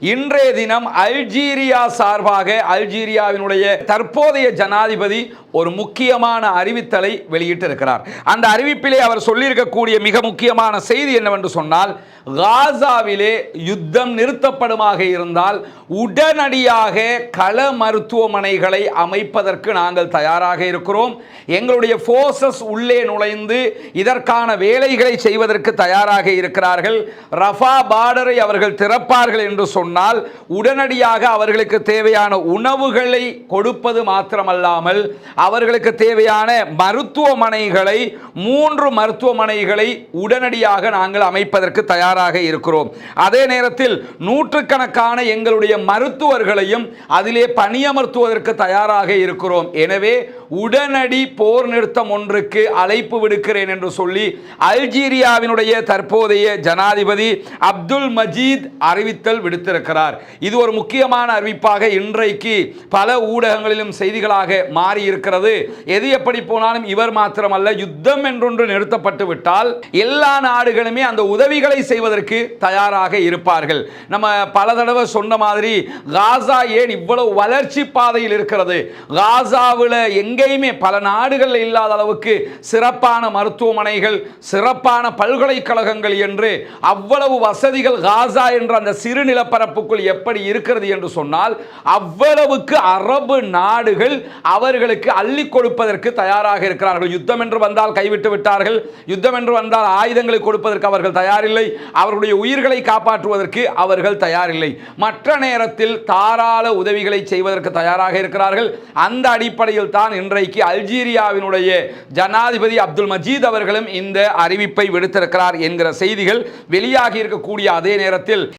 இன்றைய தினம் அல்ஜீரியா சார்பாக அல்ஜீரியாவினுடைய தற்போதைய ஜனாதிபதி ஒரு முக்கியமான அறிவித்தலை வெளியிட்டிருக்கிறார். அந்த அறிவிப்பிலே அவர் சொல்லியிருக்கக்கூடிய மிக முக்கியமான செய்தி என்னவென்று சொன்னால் காசாவிலே யுத்தம் நிறுத்தப்படுமாக இருந்தால் உடனடியாக கள மருத்துவமனைகளை அமைப்பதற்கு நாங்கள் தயாராக இருக்கிறோம். எங்களுடைய ஃபோர்ஸஸ் உள்ளே நுழைந்து இதற்கான வேலைகளை செய்வதற்கு தயாராக இருக்கிறார்கள். ரஃபா பார்டரை அவர்கள் திறப்பார்கள் என்று சொன்னால் உடனடியாக அவர்களுக்கு தேவையான உணவுகளை கொடுப்பது மாத்திரமல்லாமல் அவர்களுக்கு தேவையான மருத்துவமனைகளை மூன்று மருத்துவமனைகளை உடனடியாக நாங்கள் அமைப்பதற்கு தயாராக இருக்கிறோம். அதே நேரத்தில் நூற்றுக்கணக்கான எங்களுடைய மருத்துவர்களையும் அதிலே பணியமர்த்துவதற்கு தயாராக இருக்கிறோம். எனவே உடனடி போர் நிறுத்தம் ஒன்றுக்கு அழைப்பு விடுக்கிறேன் என்று சொல்லி அல்ஜீரியாவினுடைய தற்போதைய ஜனாதிபதி அப்துல் மஜீத் அறிவித்தல் விடுத்திருக்கிறார். இது ஒரு முக்கியமான அறிவிப்பாக இன்றைக்கு பல ஊடகங்களிலும் செய்திகளாக மாறி இருக்கிறது எது எப்படி போனாலும் இவர் மாத்திரமல்ல யுத்தம் என்றொன்று நிறுத்தப்பட்டு விட்டால் எல்லா நாடுகளுமே அந்த உதவிகளை செய்வதற்கு தயாராக இருப்பார்கள். நம்ம பல தடவை சொன்ன மாதிரி காசா ஏன் இவ்வளவு வளர்ச்சி பாதையில் இருக்கிறது? காசாவில் எங்கேயுமே பல நாடுகளில் இல்லாத அளவுக்கு சிறப்பான மருத்துவமனைகள் சிறப்பான பல்கலைக்கழகங்கள் என்று அவ்வளவு வசதிகள் காசா என்ற அந்த சிறு நிலப்பரப்புக்குள் எப்படி இருக்கிறது என்று சொன்னால் அவ்வளவுக்கு அரபு நாடுகள் அவர்களுக்கு அள்ளி கொடுப்பதற்கு தயாராக இருக்கிறார்கள். யுத்தம் என்று வந்தால் கைவிட்டு விட்டார்கள். யுத்தம் என்று வந்தால் ஆயுதங்களை கொடுப்பதற்கு அவர்கள் தயாரில்லை. அவர்களுடைய உயிர்களை காப்பாற்றுவதற்கு அவர்கள் தயாரில்லை. மற்ற நேரத்தில் தாராள உதவிகளை செய்வதற்கு தயாராக இருக்கிறார்கள். அந்த அடிப்படையில் தான் இன்றைக்கு அல்ஜீரியாவினுடைய ஜனாதிபதி அப்துல் மஜீத் அவர்களும் இந்த அறிவிப்பை விடுத்திருக்கிறார் என்கிற செய்திகள் வெளியாகி இருக்கக்கூடிய அதே நேரத்தில்